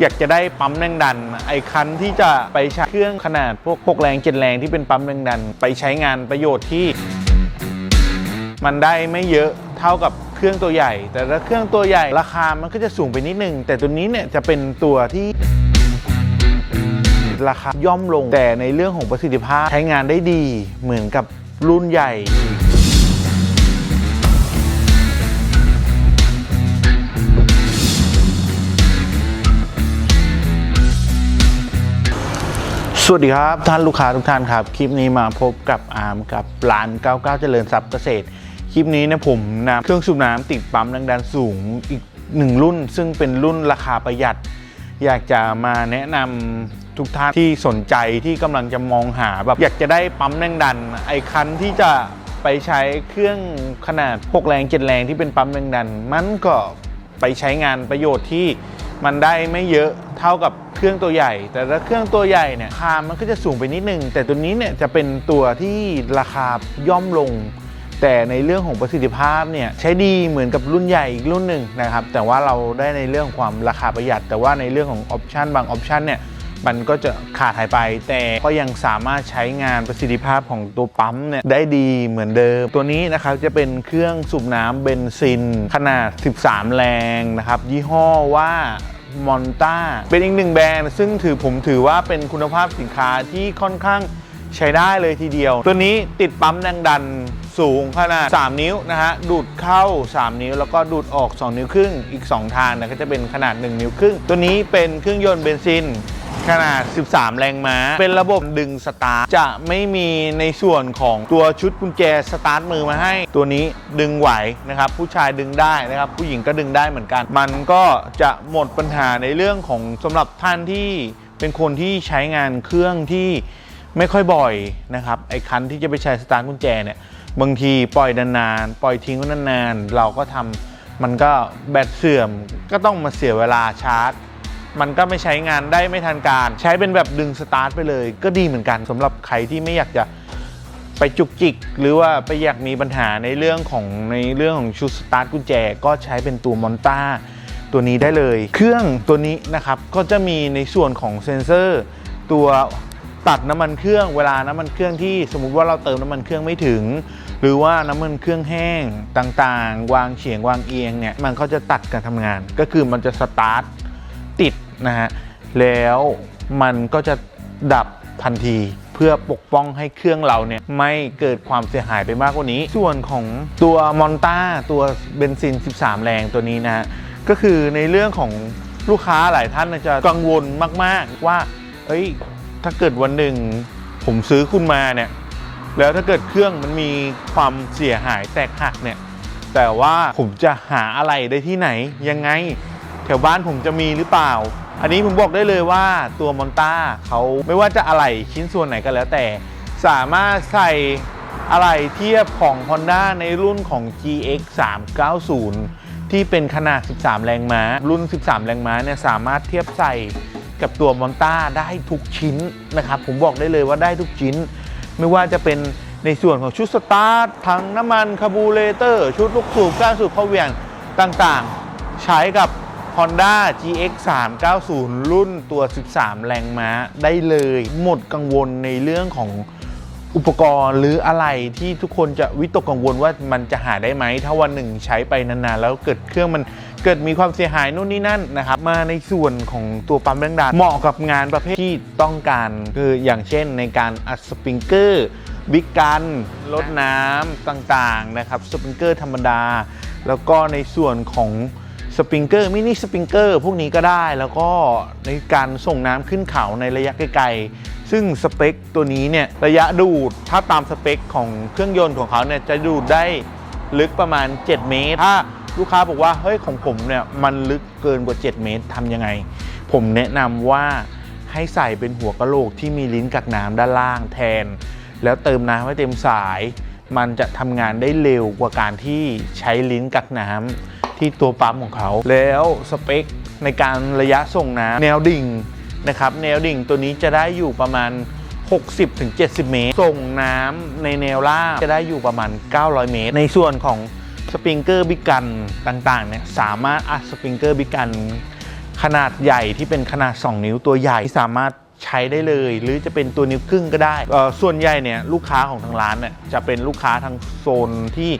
อยากจะได้ปั๊มแรงดัน ไอ้คันที่จะไปใช้เครื่องขนาดพวกพกแรงเจ็ดแรงที่เป็นปั๊มแรงดัน ไปใช้งานประโยชน์ที่ มันได้ไม่เยอะเท่ากับเครื่องตัวใหญ่ แต่ถ้าเครื่องตัวใหญ่ราคามันก็จะสูงไปนิดนึง แต่ตัวนี้เนี่ยจะเป็นตัวที่ราคาย่อมลงแต่ในเรื่องของประสิทธิภาพใช้งานได้ดีเหมือนกับรุ่นใหญ่ สวัสดีครับท่านลูกค้าทุกท่านครับ คลิปนี้มาพบกับอาร์มกับร้าน 99 เจริญทรัพย์เกษตร คลิปนี้นะผมนำเครื่องสูบน้ำติดปั๊มแรงดันสูงอีกหนึ่งรุ่น ซึ่งเป็นรุ่นราคาประหยัด อยากจะมาแนะนำทุกท่านที่สนใจที่กำลังจะมองหาแบบอยากจะได้ปั๊มแรงดัน ไอ้คันที่จะไปใช้เครื่องขนาด 6 แรง 7 แรงที่เป็นปั๊มแรงดัน มันก็ไปใช้งานประโยชน์ที่ มันได้ไม่เยอะเท่ากับเครื่องตัวใหญ่ แต่ถ้าเครื่องตัวใหญ่เนี่ยราคามันก็จะสูงไปนิดนึง แต่ตัวนี้เนี่ยจะเป็นตัวที่ราคาย่อมลง แต่ในเรื่องของประสิทธิภาพเนี่ยใช้ดีเหมือนกับรุ่นใหญ่อีกรุ่นหนึ่งนะครับแต่ว่าเราได้ในเรื่องความราคาประหยัด แต่ว่าในเรื่องของออปชันบางออปชันเนี่ย มันก็จะขาดหายไป แต่ก็ยังสามารถใช้งานประสิทธิภาพของตัวปั๊มเนี่ยได้ดีเหมือนเดิม ตัวนี้นะครับจะเป็นเครื่องสูบน้ำเบนซิน ขนาด 13 แรงนะครับ ยี่ห้อว่ามอนต้าเป็นอีกหนึ่งแบรนด์ซึ่งถือผมถือว่าเป็นคุณภาพสินค้าที่ค่อนข้างใช้ได้เลยทีเดียว ตัวนี้ติดปั๊มแรงดันสูงขนาด 3 นิ้วนะฮะ ดูดเข้า 3 นิ้ว แล้วก็ดูดออก 2 นิ้วครึ่ง อีก 2 ทางนะก็จะเป็นขนาด 1 นิ้วครึ่ง ตัวนี้เป็นเครื่องยนต์เบนซิน ขนาด 13 แรงม้า เป็นระบบดึงสตาร์ทจะไม่มีในส่วนของตัวชุดกุญแจสตาร์ทมือมาให้ ตัวนี้ดึงไหวนะครับ ผู้ชายดึงได้นะครับ ผู้หญิงก็ดึงได้เหมือนกัน มันก็จะหมดปัญหาในเรื่องของสำหรับท่านที่เป็นคนที่ใช้งานเครื่องที่ไม่ค่อยบ่อยนะครับไอ้คันที่จะไปใช้สตาร์ทกุญแจเนี่ยบางทีปล่อยนานๆปล่อยทิ้งไว้นานๆเราก็ทำมันก็แบตเสื่อมก็ต้องมาเสียเวลาชาร์จ มันก็ไม่ใช้งานได้ไม่ทันการ ใช้เป็นแบบดึงสตาร์ทไปเลย ก็ดีเหมือนกันสำหรับใครที่ไม่อยากจะไปจุกจิก หรือว่าไปอยากมีปัญหาในเรื่องของในเรื่องของชุดสตาร์ทกุญแจ ก็ใช้เป็นตัวมอนต้าตัวนี้ได้เลย เครื่องตัวนี้นะครับก็จะมีในส่วนของเซ็นเซอร์ ตัวตัดน้ำมันเครื่องเวลาน้ำมันเครื่องที่สมมุติว่าเราเติมน้ำมันเครื่องไม่ถึง หรือว่าน้ำมันเครื่องแห้งต่างๆ วางเฉียงวางเอียงเนี่ยมันก็จะตัดการทำงาน ก็คือมันจะสตาร์ทติด นะฮะแล้วมันก็จะดับทันทีเพื่อปกป้องให้เครื่องเราเนี่ยไม่เกิดความเสียหายไปมากกว่านี้ ส่วนของตัวมอนต้าตัวเบนซิน 13 แรงตัวนี้นะฮะก็คือในเรื่องของลูกค้าหลายท่านจะกังวลมาก ๆ ว่า เอ้ย ถ้าเกิดวันหนึ่งผมซื้อคุณมาเนี่ย แล้วถ้าเกิดเครื่องมันมีความเสียหายแตกหักเนี่ย แต่ว่าผมจะหาอะไรได้ที่ไหนยังไง แถวบ้านผมจะมีหรือเปล่า อันนี้ผมบอกได้เลยว่าตัวมอนต้าเขาไม่ว่าจะอะไรชิ้นส่วนไหนก็แล้วแต่ สามารถใส่อะไรเทียบของ Honda ในรุ่นของ GX 390ที่เป็นขนาด 13 แรงม้า รุ่น 13 แรงม้าเนี่ยสามารถเทียบใส่กับตัวมอนต้าได้ทุกชิ้นนะครับ ผมบอกได้เลยว่าได้ทุกชิ้น ไม่ว่าจะเป็นในส่วนของชุดสตาร์ทถังน้ำมันคาบูเรเตอร์ ชุดลูกสูบก้านสูบเข้าเหวียงต่างๆ ใช้กับ Honda GX 390 รุ่นตัว 13 แรงม้าได้เลย หมดกังวลในเรื่องของอุปกรณ์หรืออะไรที่ทุกคนจะวิตกกังวลว่ามันจะหาได้ไหม ถ้าวันหนึ่งใช้ไปนานๆ แล้วเกิดเครื่องมันเกิดมีความเสียหายนู่นนี่นั่นนะครับมาในส่วนของตัวปั๊มแรงดันเหมาะกับงานประเภทที่ต้องการคืออย่างเช่นในการอัดสปริงเกอร์บิ๊กกันลดน้ำต่างๆนะครับสปริงเกอร์ธรรมดา แล้วก็ในส่วนของ สปริงเกอร์มินิสปริงเกอร์พวกนี้ก็ได้แล้วก็ในการส่งน้ำขึ้นเขาในระยะไกลๆ ซึ่งสเปคตัวนี้เนี่ยระยะดูดถ้าตามสเปคของเครื่องยนต์ของเขาเนี่ยจะดูดได้ลึกประมาณ 7 เมตร ถ้าลูกค้าบอกว่าเฮ้ยของผมเนี่ยมันลึกเกินกว่า 7 เมตรทำยังไง ผมแนะนำว่าให้ใส่เป็นหัวกะโหลกที่มีลิ้นกักน้ำด้านล่างแทน แล้วเติมน้ำให้เต็มสาย มันจะทำงานได้เร็วกว่าการที่ใช้ลิ้นกักน้ำ ที่ตัวปั๊มของเขา แล้วสเปคในการระยะส่งน้ำแนวดิ่งนะครับแนวดิ่งตัวนี้จะได้อยู่ประมาณ 60-70 เมตร ส่งน้ำในแนวล่างจะได้อยู่ประมาณ 900 เมตร ในส่วนของสปริงเกอร์บิกันต่างๆเนี่ยสามารถอัดสปริงเกอร์บิกันขนาดใหญ่ที่เป็นขนาด 2 นิ้วตัวใหญ่ที่สามารถใช้ได้เลย หรือจะเป็นตัวนิ้วครึ่งก็ได้ ส่วนใหญ่เนี่ยลูกค้าของทางร้านเนี่ยจะเป็นลูกค้าทางโซนที่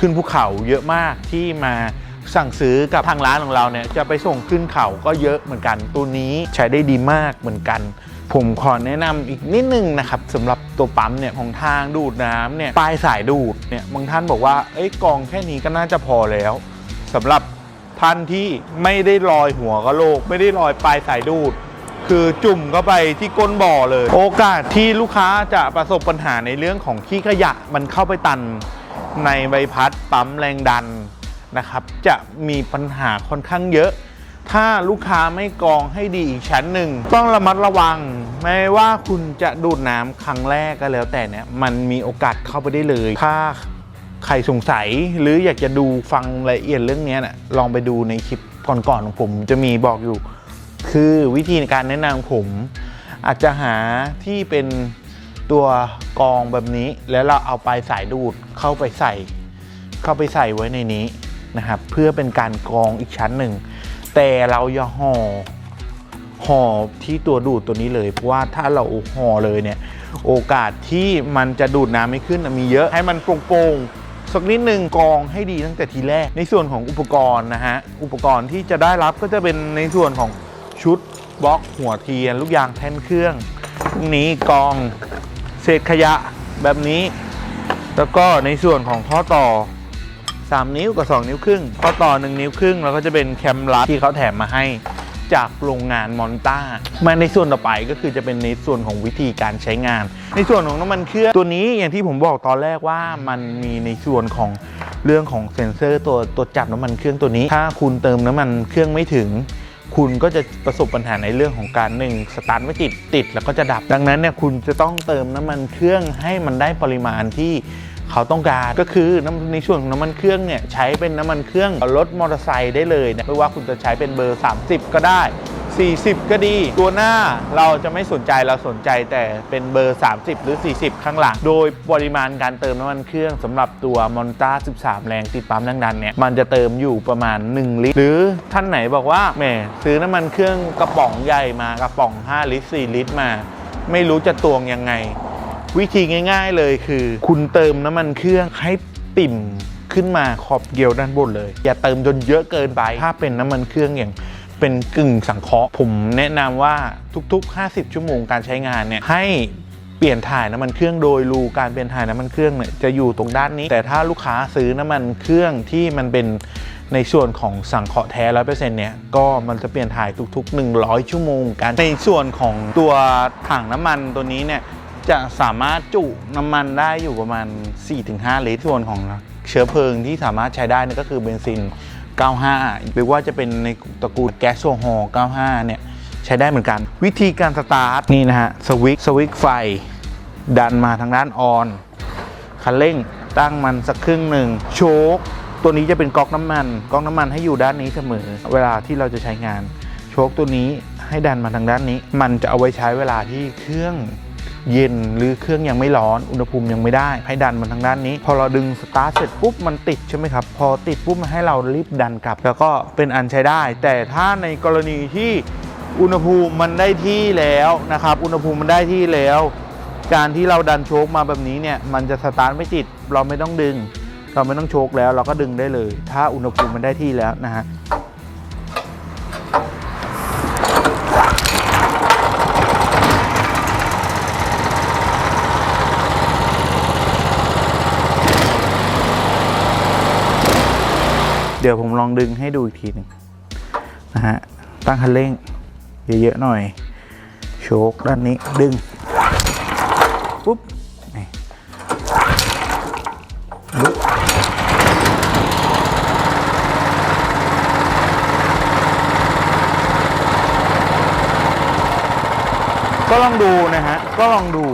ขึ้นภูเขาเยอะมากที่มา สั่งซื้อกับทางร้านของเราเนี่ยจะไปส่งขึ้นเขาก็เยอะเหมือนกัน ตัวนี้ใช้ได้ดีมากเหมือนกัน ผมขอแนะนำอีกนิดนึงนะครับสำหรับตัวปั๊มเนี่ยของทางดูดน้ำเนี่ยปลายสายดูดเนี่ยบางท่านบอกว่าเอ้ยกองแค่นี้ก็น่าจะพอแล้วสำหรับท่านที่ไม่ได้ลอยหัวกะโหลก ไม่ได้ลอยปลายสายดูด คือจุ่มเข้าไปที่ก้นบ่อเลย โอกาสที่ลูกค้าจะประสบปัญหาในเรื่องของขี้ขยะมันเข้าไปตันในใบพัดปั๊มแรงดัน นะครับ จะมีปัญหาค่อนข้างเยอะ ถ้าลูกค้าไม่กรองให้ดีอีกชั้นหนึ่ง ต้องระมัดระวัง ไม่ว่าคุณจะดูดน้ำครั้งแรกก็แล้วแต่เนี่ยมันมีโอกาสเข้าไปได้เลย ถ้าใครสงสัยหรืออยากจะดูฟังรายละเอียดเรื่องนี้นะลองไปดูในคลิปก่อนๆของผมจะมีบอกอยู่ คือวิธีในการแนะนำผม อาจจะหาที่เป็นตัวกองแบบนี้ แล้วเราเอาปลายสายดูดเข้าไปใส่ เข้าไปใส่ไว้ในนี้ นะครับ เพื่อเป็นการกรองอีกชั้นหนึ่ง แต่เราอย่าห่อห่อที่ตัวดูดตัวนี้เลยเพราะว่าถ้าเราห่อเลยเนี่ย โอกาสที่มันจะดูดน้ำไม่ขึ้นมีเยอะให้มันโปร่งๆสักนิดหนึ่งกรองให้ดีตั้งแต่ทีแรก ในส่วนของอุปกรณ์นะฮะอุปกรณ์ที่จะได้รับก็จะเป็นในส่วนของชุดบล็อกหัวเทียน ลูกยางแท่นเครื่องพวกนี้กรองเศษขยะแบบนี้ แล้วก็ในส่วนของข้อต่อ 3 นิ้วกับ 2 นิ้วครึ่งข้อต่อ 1 นิ้วครึ่งแล้วก็จะเป็นแคมรัดที่เขาแถมมาให้จากโรงงานมอนต้ามาในส่วนต่อไปก็คือจะเป็นในส่วนของวิธีการใช้งาน ในส่วนของน้ำมันเครื่องตัวนี้อย่างที่ผมบอกตอนแรกว่ามันมีในส่วนของเรื่องของเซ็นเซอร์ตัวตัวจับน้ำมันเครื่องตัวนี้ ถ้าคุณเติมน้ำมันเครื่องไม่ถึง คุณก็จะประสบปัญหาในเรื่องของการหนึ่งสตาร์ทไม่ติดติดแล้วก็จะดับ ดังนั้นเนี่ยคุณจะต้องเติมน้ำมันเครื่องให้มันได้ปริมาณที่ เขาต้องการก็คือน้ำในส่วนของน้ำมันเครื่องเนี่ยใช้เป็นน้ำมันเครื่องรถมอเตอร์ไซค์ได้เลยนะไม่ว่าคุณจะใช้เป็นเบอร์ 30 ก็ได้ 40 ก็ดี ตัวหน้าเราจะไม่สนใจเราสนใจแต่เป็นเบอร์ 30 หรือ 40 ข้างหลัง โดยปริมาณการเติมน้ำมันเครื่องสำหรับตัวมอนต้า13 แรงติดปั๊มแรงดันเนี่ยมันจะเติมอยู่ประมาณ 1 ลิตร หรือท่านไหนบอกว่าแหมซื้อน้ำมันเครื่องกระป๋องใหญ่มากระป๋อง 5 ลิตร 4 ลิตรมา ไม่รู้จะตวงยังไง วิธีง่าย ๆเลยคือ คุณเติมน้ำมันเครื่องให้ปิ่มขึ้นมาขอบเกลียวด้านบนเลย อย่าเติมจนเยอะเกินไป ถ้าเป็นน้ำมันเครื่องอย่างเป็นกึ่งสังเคราะห์ผมแนะนำว่าทุกๆ 50 ชั่วโมงการใช้งานเนี่ยให้เปลี่ยนถ่ายน้ำมันเครื่องโดยรูการเปลี่ยนถ่ายน้ำมันเครื่องเนี่ยจะอยู่ตรงด้านนี้ แต่ถ้าลูกค้าซื้อน้ำมันเครื่องที่มันเป็นในส่วนของสังเคราะห์แท้ร้อยเปอร์เซ็นต์เนี่ยก็มันจะเปลี่ยนถ่ายทุกๆ 100 ชั่วโมงกันในส่วนของตัวถังน้ำมันตัวนี้เนี่ย จะสามารถจุน้ำมันได้อยู่ประมาณ 4-5 ลิตรส่วนของเชื้อเพลิงที่สามารถใช้ได้นี่นก็คือเบนซิน 95 หรือว่าจะเป็นในตระกูลแก๊สโซฮอล์95 เนี่ย ใช้ได้เหมือนกัน วิธีการสตาร์ท นี่นะฮะ สวิตสวิตไฟ ดันมาทางด้านออน คันเร่งตั้งมันสักครึ่งหนึ่ง โชคตัวนี้จะเป็นก๊อกน้ำมัน ก๊อกน้ำมันให้อยู่ด้านนี้เสมอ เวลาที่เราจะใช้งาน โชคตัวนี้ให้ดันมาทางด้านนี้ มันจะเอาไว้ใช้เวลาที่เครื่อง เย็นหรือเครื่องยังไม่ร้อน อุณหภูมิยังไม่ได้ ให้ดันมาทางด้านนี้ พอเราดึงสตาร์ทเสร็จปุ๊บมันติดใช่ไหมครับ พอติดปุ๊บมันให้เรารีบดันกลับ แล้วก็เป็นอันใช้ได้ แต่ถ้าในกรณีที่อุณหภูมิมันได้ที่แล้วนะครับ อุณหภูมิมันได้ที่แล้ว การที่เราดันโชคมาแบบนี้เนี่ยมันจะสตาร์ทไม่ติด เราไม่ต้องดึง เราไม่ต้องโชคแล้ว เราก็ดึงได้เลย ถ้าอุณหภูมิมันได้ที่แล้วนะฮะ ดี๋ยวผมลองดึงให้ดูอีกทีหนึ่งนะฮะตั้งคันเร่งเยอะๆหน่อย โชคด้านนี้ดึงปุ๊บนี่ลุกก็ลองดูนะฮะ ก็ลองดู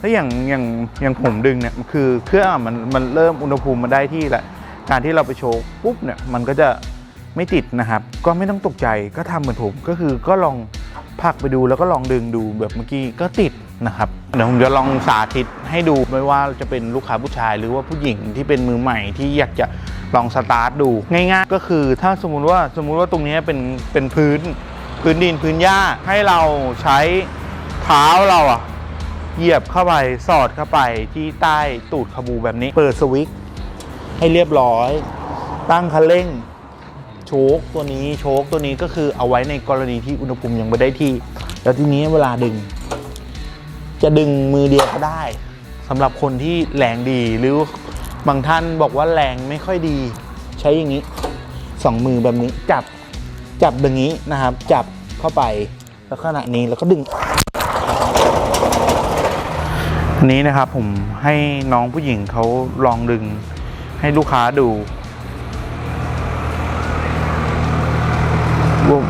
ถ้าอย่างอย่างอย่างผมดึงเนี่ย คือเครื่องมันมันเริ่มอุณหภูมิมันได้ที่แหละ การที่เราไปโชว์ปุ๊บเนี่ยมันก็จะไม่ติดนะครับ ก็ไม่ต้องตกใจก็ทำเหมือนผมก็คือก็ลองผลักไปดูแล้วก็ลองดึงดูแบบเมื่อกี้ก็ติดนะครับเดี๋ยวผมจะลองสาธิตให้ดูไม่ว่าจะเป็นลูกค้าผู้ชาย หรือว่าผู้หญิงที่เป็นมือใหม่ที่อยากจะลองสตาร์ทดู ง่ายๆ ก็คือถ้าสมมุติว่าสมมุติว่าตรงนี้เป็นเป็นพื้นพื้นดินพื้นหญ้าให้เราใช้เท้าเราอะเหยียบเข้าไปสอดเข้าไปที่ใต้ตูดขบูแบบนี้ เปิดสวิตช์ ให้เรียบร้อย ตั้งคันเร่งโชคตัวนี้โชคตัวนี้ก็คือเอาไว้ในกรณีที่อุณหภูมิยังไม่ได้ที่ แล้วทีนี้เวลาดึง จะดึงมือเดียวก็ได้สำหรับคนที่แรงดีหรือบางท่านบอกว่าแรงไม่ค่อยดี ใช้อย่างนี้สองมือแบบนี้จับจับอย่างนี้นะครับ จับเข้าไปแล้วขณะนี้แล้วก็ดึงอันนี้นะครับผมให้น้องผู้หญิงเขาลองดึง ให้ลูกค้าดูว่า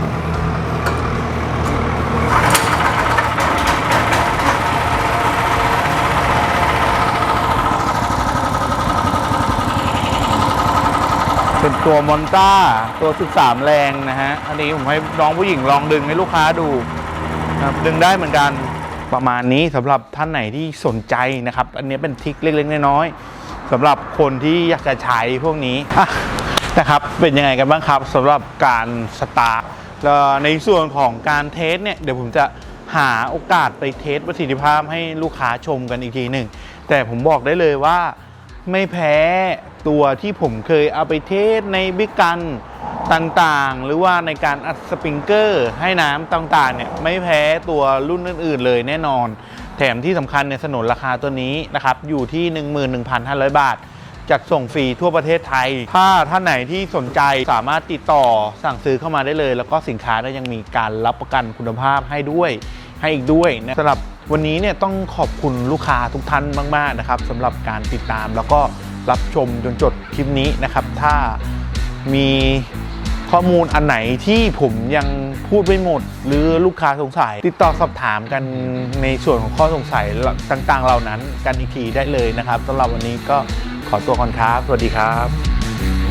เป็นตัวมอนต้าตัว 13 แรงนะฮะ อันนี้ผมให้น้องผู้หญิงลองดึงให้ลูกค้าดูนะครับดึงได้เหมือนกันประมาณนี้สำหรับท่านไหนที่สนใจนะครับ อันนี้เป็นทริคเล็กๆน้อยๆ สำหรับคนที่อยากจะใช้พวกนี้นะครับเป็นยังไงกันบ้างครับสำหรับการสตาร์ทแล้วในส่วนของการเทสเนี่ยเดี๋ยวผมจะหาโอกาสไปเทสประสิทธิภาพให้ลูกค้าชมกันอีกทีหนึ่งแต่ผมบอกได้เลยว่าไม่แพ้ตัวที่ผมเคยเอาไปเทสในบิ๊กกันต่างๆ หรือว่าในการอัดสปริงเกอร์ให้น้ำต่างๆเนี่ยไม่แพ้ตัวรุ่นอื่นๆเลยแน่นอน แถมที่สำคัญเนี่ยสนนราคาตัวนี้นะครับอยู่ที่ 11,500 บาทจากส่งฟรีทั่วประเทศไทย ถ้าท่านไหนที่สนใจสามารถติดต่อสั่งซื้อเข้ามาได้เลย แล้วก็สินค้าก็ยังมีการรับประกันคุณภาพให้ด้วย ให้อีกด้วยนะสำหรับวันนี้เนี่ยต้องขอบคุณลูกค้าทุกท่านมาก ๆ นะครับสำหรับการติดตามแล้วก็รับชมจนจบคลิปนี้นะครับ ถ้ามี ข้อมูลอันไหนที่ผมยังพูดไม่หมด หรือลูกค้าสงสัย ติดต่อสอบถามกันในส่วนของข้อสงสัยต่างๆ เหล่านั้นกันอีกทีได้เลยนะครับสำหรับวันนี้ก็ขอตัวก่อนครับ สวัสดีครับ